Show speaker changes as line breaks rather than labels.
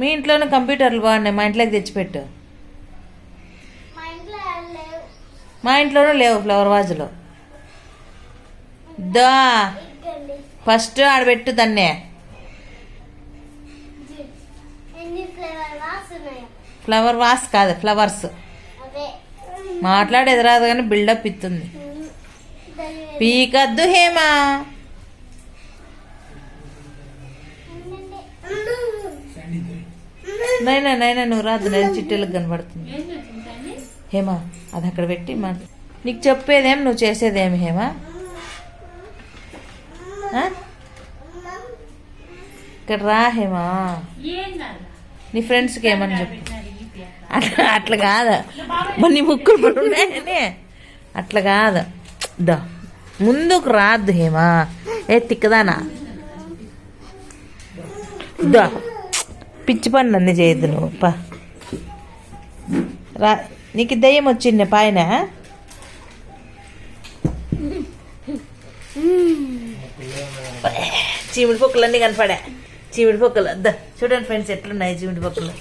మీ ఇంట్లోనే కంప్యూటర్లు బాగున్నాయి మా ఇంట్లోకి తెచ్చిపెట్టు.
మా
ఇంట్లోనూ లేవు ఫ్లవర్ వాజులు దా. ఫస్ట్ ఆడబెట్టు దాన్నే.
ఫ్లేవర్ వాస్
కాదు ఫ్లవర్స్. మాట్లాడేది రాదు కానీ బిల్డప్ ఇస్తుంది పీకద్దు హేమా. నైనా నైనా నువ్వు రాదు నేను చిట్టెలకు కనబడుతుంది. హేమా అది అక్కడ పెట్టి మా నీకు చెప్పేదేం నువ్వు చేసేదేమి హేమా? ఇక్కడ రా హేమా. నీ ఫ్రెండ్స్కి ఏమని చెప్పు. అట్లా అట్లా కాదు? మరి నీ ముక్కులు ఉన్నాయని అట్లా కాదు? దా. ముందుకు రాద్దు హేమా. ఏ తిక్కదానా? దా. పిచ్చి పనులు అన్నీ చేయొద్దు నువ్వు. పా. రా. నీకు దయ్యం వచ్చింది పైన. చీమిడి పొక్కలన్నీ అన్నీ కనపడా చీమిడి పొక్కలు. అద్దా. చూడండి ఫ్రెండ్స్ ఎట్లున్నాయి చీమిడి పొక్కలు.